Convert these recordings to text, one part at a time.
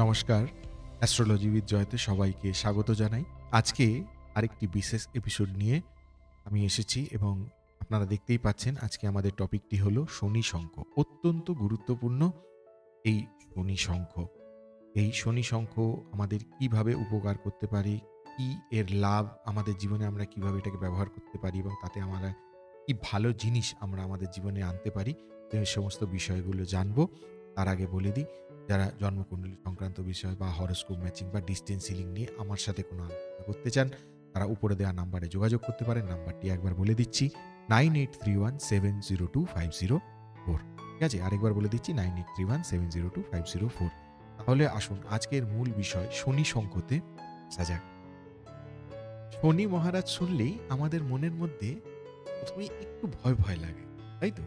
নমস্কার অ্যাস্ট্রোলজিবিদ জয়তে সবাইকে স্বাগত জানাই। আজকে আরেকটি বিশেষ এপিসোড নিয়ে আমি এসেছি এবং আপনারা দেখতেই পাচ্ছেন আজকে আমাদের টপিকটি হলো শনি শঙ্খ। অত্যন্ত গুরুত্বপূর্ণ এই শনি শঙ্খ। এই শনি শঙ্খ আমাদের কীভাবে উপকার করতে পারি, কি এর লাভ, আমাদের জীবনে আমরা কীভাবে এটাকে ব্যবহার করতে পারি এবং তাতে আমরা কি ভালো জিনিস আমরা আমাদের জীবনে আনতে পারি এই সমস্ত বিষয়গুলো জানব। তার আগে বলে দিই, যারা জন্মকুণ্ডলী সংক্রান্ত বিষয় বা হরস্কোপ ম্যাচিং বা ডিস্টেন্স সিলিং নিয়ে আমার সাথে কোনো আলোচনা করতে চান, তারা উপরে দেওয়া নাম্বারে যোগাযোগ করতে পারেন। নাম্বারটি একবার বলে দিচ্ছি nine eight three one seven zero two five zero four ঠিক আছে? আরেকবার বলে দিচ্ছি nine eight three one seven zero two five zero four তাহলে আসুন, আজকের মূল বিষয় শনি সংকতে সাজাক শনি মহারাজ শুনলেই আমাদের মনের মধ্যে প্রথমে একটু ভয় ভয় লাগে, তাই তো?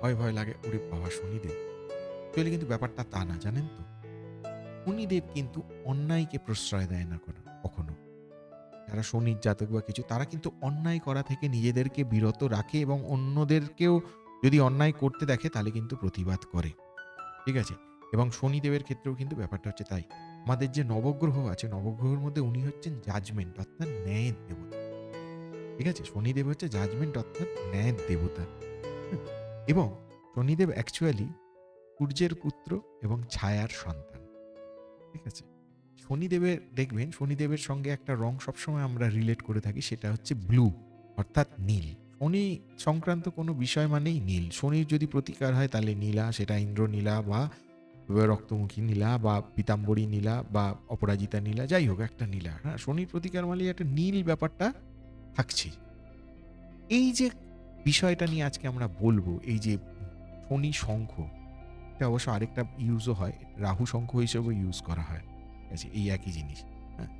ভয় ভয় লাগে, ওরে বাবা, শনিদেব। অ্যাকচুয়ালি কিন্তু ব্যাপারটা তা না, জানেন তো? শনিদেব কিন্তু অন্যায়কে প্রশ্রয় দেয় না কখনো। যারা শনির জাতক বা কিছু, তারা কিন্তু অন্যায় করা থেকে নিজেদেরকে বিরত রাখে এবং অন্যদেরকেও যদি অন্যায় করতে দেখে, তাহলে কিন্তু প্রতিবাদ করে। ঠিক আছে? এবং শনিদেবের ক্ষেত্রেও কিন্তু ব্যাপারটা হচ্ছে তাই। আমাদের যে নবগ্রহ আছে, নবগ্রহের মধ্যে উনি হচ্ছেন জাজমেন্ট অর্থাৎ ন্যায়ের দেবতা। ঠিক আছে? শনিদেব হচ্ছে জাজমেন্ট অর্থাৎ ন্যায়ের দেবতা। এবং শনিদেব অ্যাকচুয়ালি সূর্যের পুত্র এবং ছায়ার সন্তান। ঠিক আছে? শনিদেবের, দেখবেন শনিদেবের সঙ্গে একটা রং সবসময় আমরা রিলেট করে থাকি, সেটা হচ্ছে ব্লু অর্থাৎ নীল। শনি সংক্রান্ত কোনো বিষয় মানেই নীল। শনির যদি প্রতিকার হয়, তাহলে নীলা, সেটা ইন্দ্র নীলা বা রক্তমুখী নীলা বা পিতাম্বরী নীলা বা অপরাজিতা নীলা, যাই হোক, একটা নীলা। হ্যাঁ শনির প্রতিকার মানে একটা নীল ব্যাপারটা থাকছে এই যে বিষয়টা নিয়ে আজকে আমরা বলব, এই যে শনি শঙ্খ এটা অবশ্য আরেকটা ইউজও হয়, রাহু শঙ্খ হিসেবেও ইউজ করা হয়। আছে এই একই জিনিস হ্যাঁ?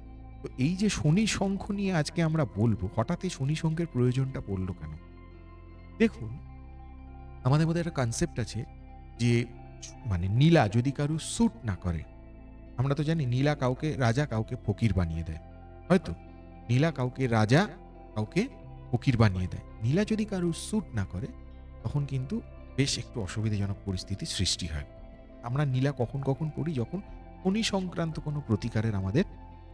তো এই যে শনি শঙ্খ নিয়ে আজকে আমরা বলব হঠাৎই শনি শঙ্খের প্রয়োজনটা পড়ল কেন? দেখুন, আমাদের মধ্যে একটা কনসেপ্ট আছে যে মানে নীলা যদি কারু স্যুট না করে, আমরা তো জানি নীলা কাউকে, রাজা কাউকে ফকির বানিয়ে দেয়, হয়তো? নীলা কাউকে রাজা, কাউকে ফকির বানিয়ে দেয়। নীলা যদি কারু স্যুট না করে, তখন কিন্তু বেশ একটু অসুবিধাজনক পরিস্থিতির সৃষ্টি হয়। আমরা নীলা কখন কখন পড়ি? যখন শনি সংক্রান্ত কোনো প্রতিকারের আমাদের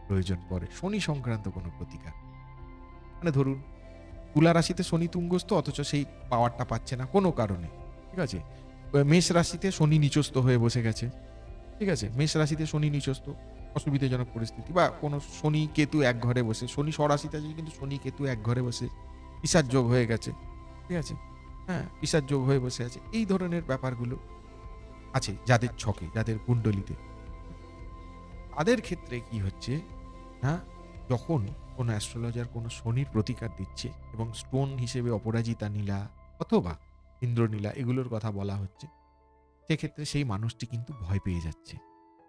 প্রয়োজন পড়ে। শনি সংক্রান্ত কোনো প্রতিকার। মানে ধরুন, তুলা রাশিতে শনি তুঙ্গস্থ, অথচ সেই পাওয়ারটা পাচ্ছে না কোনো কারণে। ঠিক আছে? মেষ রাশিতে শনি নিচস্থ হয়ে বসে গেছে। ঠিক আছে? মেষ রাশিতে শনি নিচস্থ, অসুবিধাজনক পরিস্থিতি। বা কোনো শনি কেতু এক ঘরে বসে, শনি স্বরাশিতে আছে কিন্তু শনি কেতু এক ঘরে বসে পিসার যোগ হয়ে গেছে। ঠিক আছে? হ্যাঁ পিসার যোগ হয়ে বসে আছে। এই ধরনের ব্যাপারগুলো আছে যাদের ছকে, যাদের কুণ্ডলিতে। তাদের ক্ষেত্রে কি হচ্ছে হ্যাঁ যখন কোনো অ্যাস্ট্রোলজার কোনো শনির প্রতিকার দিচ্ছে এবং স্টোন হিসেবে অপরাজিতা নীলা অথবা ইন্দ্রনীলা এগুলোর কথা বলা হচ্ছে, সেক্ষেত্রে সেই মানুষটি কিন্তু ভয় পেয়ে যাচ্ছে।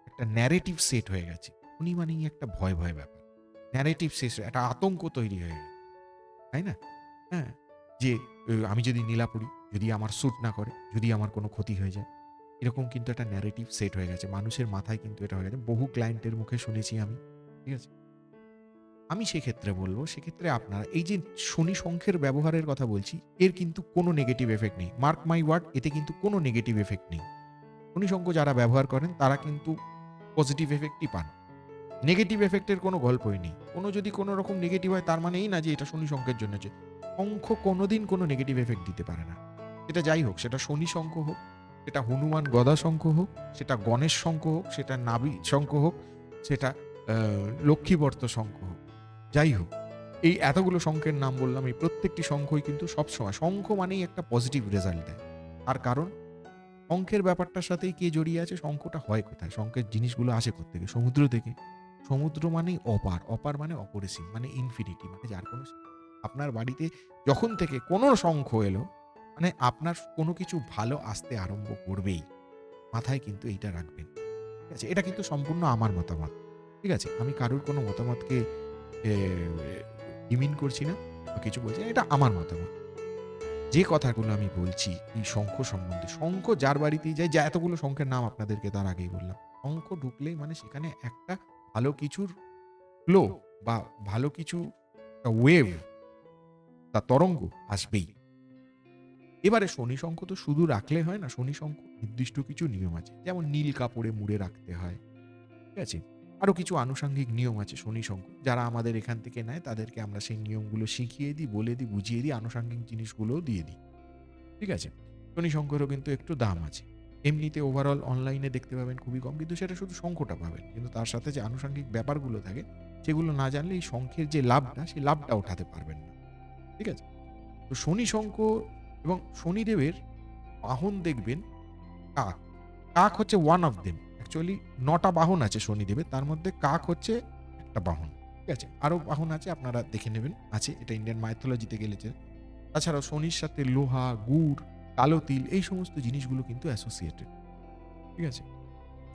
একটা ন্যারেটিভ সেট হয়ে গেছে। উনি মানেই একটা ভয় ভয় ব্যাপার। ন্যারেটিভ শেষ একটা আতঙ্ক তৈরি হয়ে গেছে। তাই না? হ্যাঁ যে আমি যদি নীলা পড়ি, যদি আমার স্যুট না করে, যদি আমার কোনো ক্ষতি হয়ে যায়। এরকম কিন্তু একটা ন্যারেটিভ সেট হয়ে গেছে। মানুষের মাথায় কিন্তু এটা হয়ে গেছে। বহু ক্লায়েন্টের মুখে শুনেছি আমি, ঠিক আছে? আমি সেক্ষেত্রে বলব, সেক্ষেত্রে আপনারা, এই যে শনি সংখ্যের ব্যবহারের কথা বলছি, এর কিন্তু কোনো নেগেটিভ এফেক্ট নেই। মার্ক মাই ওয়ার্ড এতে কিন্তু কোনো নেগেটিভ এফেক্ট নেই। শনি সংখ্য যারা ব্যবহার করেন, তারা কিন্তু পজিটিভ এফেক্টই পান। নেগেটিভ এফেক্টের কোনো গল্পই নেই। কোনো যদি কোনো রকম নেগেটিভ হয়, তার মানে এই না যে, এটা শনি সংখ্যের জন্য শঙ্খ কোনোদিন কোনো নেগেটিভ এফেক্ট দিতে পারে না। সেটা যাই হোক, সেটা শনি শঙ্খ হোক, সেটা হনুমান গদা শঙ্খ হোক, সেটা গণেশ শঙ্খ হোক, সেটা নাবি শঙ্খ হোক, সেটা লক্ষ্মীবর্ত শঙ্খ হোক। যাই হোক, এই এতগুলো শঙ্খের নাম বললাম, এই প্রত্যেকটি শঙ্খই কিন্তু সবসময়, শঙ্খ মানেই একটা পজিটিভ রেজাল্ট দেয়। আর কারণ, শঙ্খের ব্যাপারটার সাথেই কে জড়িয়ে আছে, শঙ্খটা হয় কোথায়? শঙ্খের জিনিসগুলো আসে থেকে সমুদ্র থেকে। সমুদ্র মানেই অপার অপার মানে অপরিসীম মানে ইনফিনিটি মানে যার কোনো আপনার বাড়িতে যখন থেকে কোনো শঙ্খ এলো মানে আপনার কোনো কিছু ভালো আসতে আরম্ভ করবেই। মাথায় কিন্তু এইটা রাখবেন। ঠিক আছে? এটা কিন্তু সম্পূর্ণ আমার মতামত। ঠিক আছে? আমি কারোর কোনো মতামতকে ইমিন করছি না বা কিছু বলছি না, এটা আমার মতামত। যে কথাগুলো আমি বলছি এই শঙ্খ সম্বন্ধে শঙ্খ যার বাড়িতেই যায় যা এতগুলো শঙ্খের নাম আপনাদেরকে তার আগেই বললাম। শঙ্খ ঢুকলেই মানে সেখানে একটা ভালো কিছুর ফ্লো বা ভালো কিছু ওয়েভ তা তরঙ্গ আসবেই। এবারে শনি শঙ্খ তো শুধু রাখলে হয় না, শনি শঙ্খ নির্দিষ্ট কিছু নিয়ম আছে। যেমন নীল কাপড়ে মুড়ে রাখতে হয়, ঠিক আছে? আরও কিছু আনুষঙ্গিক নিয়ম আছে শনি শঙ্খ। যারা আমাদের এখান থেকে নেয়, তাদেরকে আমরা সেই নিয়মগুলো শিখিয়ে দিই, বলে দিই, বুঝিয়ে দিই, আনুষঙ্গিক জিনিসগুলোও দিয়ে দিই, ঠিক আছে? শনি শঙ্করও কিন্তু একটু দাম আছে। এমনিতে ওভারঅল অনলাইনে দেখতে পাবেন খুবই কম, কিন্তু সেটা শুধু শঙ্খটা পাবেন। কিন্তু তার সাথে যে আনুষঙ্গিক ব্যাপারগুলো থাকে, সেগুলো না জানলে এই শঙ্খের যে লাভটা, সেই লাভটা ওঠাতে পারবেন না। ঠিক আছে? তো শনি শঙ্কর এবং শনিদেবের বাহন দেখবেন, কাক। কাক হচ্ছে ওয়ান অফ দেম অ্যাকচুয়ালি নটা বাহন আছে শনিদেবের, তার মধ্যে কাক হচ্ছে একটা বাহন। ঠিক আছে? আরও বাহন আছে, আপনারা দেখে নেবেন। আছে, এটা ইন্ডিয়ান মাইথোলজিতে গেলেছে। তাছাড়াও শনির সাথে লোহা, গুড়, কালো তিল, এই সমস্ত জিনিসগুলো কিন্তু অ্যাসোসিয়েটেড ঠিক আছে?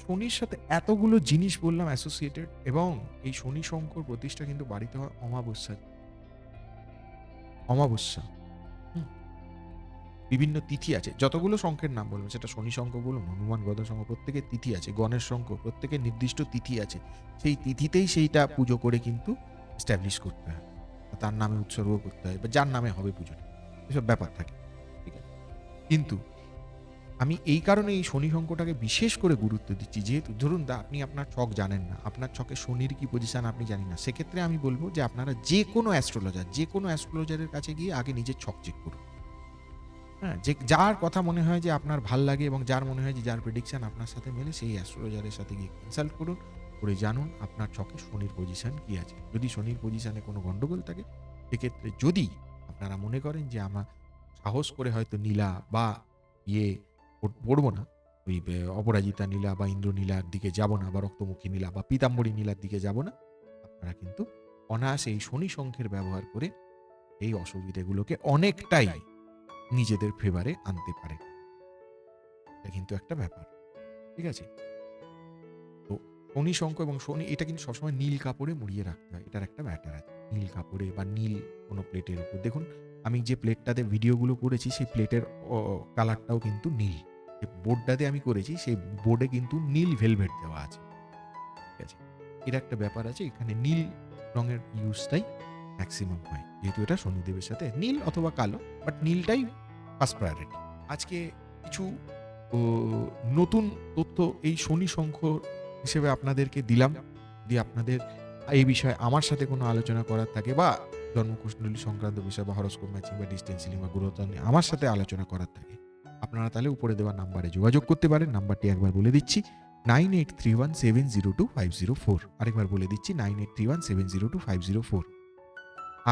শনির সাথে এতগুলো জিনিস বললাম অ্যাসোসিয়েটেড এবং এই শনি শঙ্কর প্রতিষ্ঠা কিন্তু বাড়িতে হয় অমাবস্যা অমাবস্যা। বিভিন্ন তিথি আছে। যতগুলো শঙ্কের নাম বলবেন সেটা শনি শঙ্খ বলুন হনুমান গদা শঙ্খ প্রত্যেকের তিথি আছে গণেশ শঙ্খ প্রত্যেকের নির্দিষ্ট তিথি আছে। সেই তিথিতেই সেইটা পুজো করে কিন্তু স্ট্যাবলিশ করতে হয়। তার নামে উৎসর্গ করতে হয় বা যার নামে হবে পুজোটা। এসব ব্যাপার থাকে। ঠিক আছে? কিন্তু আমি এই কারণে এই শনি শঙ্কটাকে বিশেষ করে গুরুত্ব দিচ্ছি। যেহেতু ধরুন দা, আপনি আপনার ছক জানেন না। আপনার ছকে শনির কি পজিশান আপনি জানেন না। সেক্ষেত্রে আমি বলব যে আপনারা যে কোনো অ্যাস্ট্রোলজার যে কোনো অ্যাস্ট্রোলজারের কাছে গিয়ে আগে নিজের ছক চেক করুন। হ্যাঁ যে যার কথা মনে হয় যে আপনার ভালো লাগে এবং যার মনে হয় যে যার প্রেডিকশান আপনার সাথে মেলে, সেই অ্যাস্ট্রোলজারের সাথে গিয়ে কনসাল্ট করুন, করে জানুন আপনার ছকে শনির পজিশন কি আছে। যদি শনির পজিশানে কোনো গন্ডগোল থাকে, সেক্ষেত্রে যদি আপনারা মনে করেন যে আমার সাহস করে হয়তো নীলা বা ইয়ে পড়ব না। ওই অপরাজিতা নীলা বা ইন্দ্র নীলার দিকে যাব না বা রক্তমুখী নীলা বা পীতাম্বরী নীলার দিকে যাব না। আপনারা কিন্তু অনায়াসে এই শনি সংখ্যের ব্যবহার করে এই অসুবিধাগুলোকে অনেকটাই নিজেদের ফেভারে আনতে পারে। এটা কিন্তু একটা ব্যাপার, ঠিক আছে? তো শনি শঙ্খ এবং শনি, এটা কিন্তু সবসময় নীল কাপড়ে মুড়িয়ে রাখতে হয়। এটার একটা ব্যাটার আছে। নীল কাপড়ে বা নীল কোনো প্লেটের উপর। দেখুন আমি যে প্লেটটাতে ভিডিওগুলো করেছি, সেই প্লেটের কালারটাও কিন্তু নীল। যে বোর্ডটাতে আমি করেছি, সেই বোর্ডে কিন্তু নীল ভেলভেট দেওয়া আছে। ঠিক আছে? এর একটা ব্যাপার আছে, এখানে নীল রঙের ইউজটাই ম্যাক্সিমাম হয়। যেহেতু এটা শনিদেবের সাথে নীল অথবা কালো বাট নীলটাই ফার্স্ট প্রায়োরিটি আজকে কিছু নতুন তথ্য এই শনি শঙ্খ হিসেবে আপনাদেরকে দিলাম। যদি আপনাদের এই বিষয়ে আমার সাথে কোনো আলোচনা করার থাকে বা জন্মকুণ্ডলী সংক্রান্ত বিষয় বা হরস্কোপ ম্যাচিং বা ডিস্টেন্স সিলিং বা গুরুত্ব নিয়ে আমার সাথে আলোচনা করার থাকে, আপনারা তাহলে উপরে দেওয়া নাম্বারে যোগাযোগ করতে পারেন নাম্বারটি একবার বলে দিচ্ছি nine eight three one seven zero two five zero four আরেকবার বলে দিচ্ছি nine eight three one seven zero two five zero four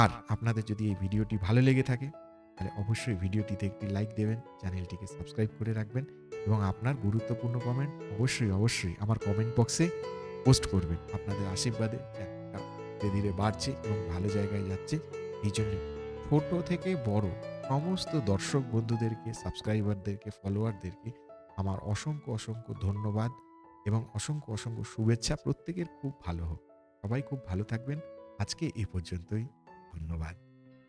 আর আপনাদের যদি এই ভিডিওটি ভালো লেগে থাকে, তাহলে অবশ্যই ভিডিওটিতে একটি লাইক দেবেন, চ্যানেলটিকে সাবস্ক্রাইব করে রাখবেন এবং আপনার গুরুত্বপূর্ণ কমেন্ট অবশ্যই অবশ্যই আমার কমেন্ট বক্সে পোস্ট করবেন। আপনাদের আশীর্বাদে ধীরে ধীরে বাড়ছে এবং ভালো জায়গায় যাচ্ছে। এই জন্য ছোট থেকে বড় সমস্ত দর্শক বন্ধুদেরকে, সাবস্ক্রাইবারদেরকে, ফলোয়ারদেরকে আমার অসংখ্য অসংখ্য ধন্যবাদ এবং অসংখ্য অসংখ্য শুভেচ্ছা। প্রত্যেকের খুব ভালো হোক। সবাই খুব ভালো থাকবেন। আজকে এ পর্যন্তই। ধন্যবাদ।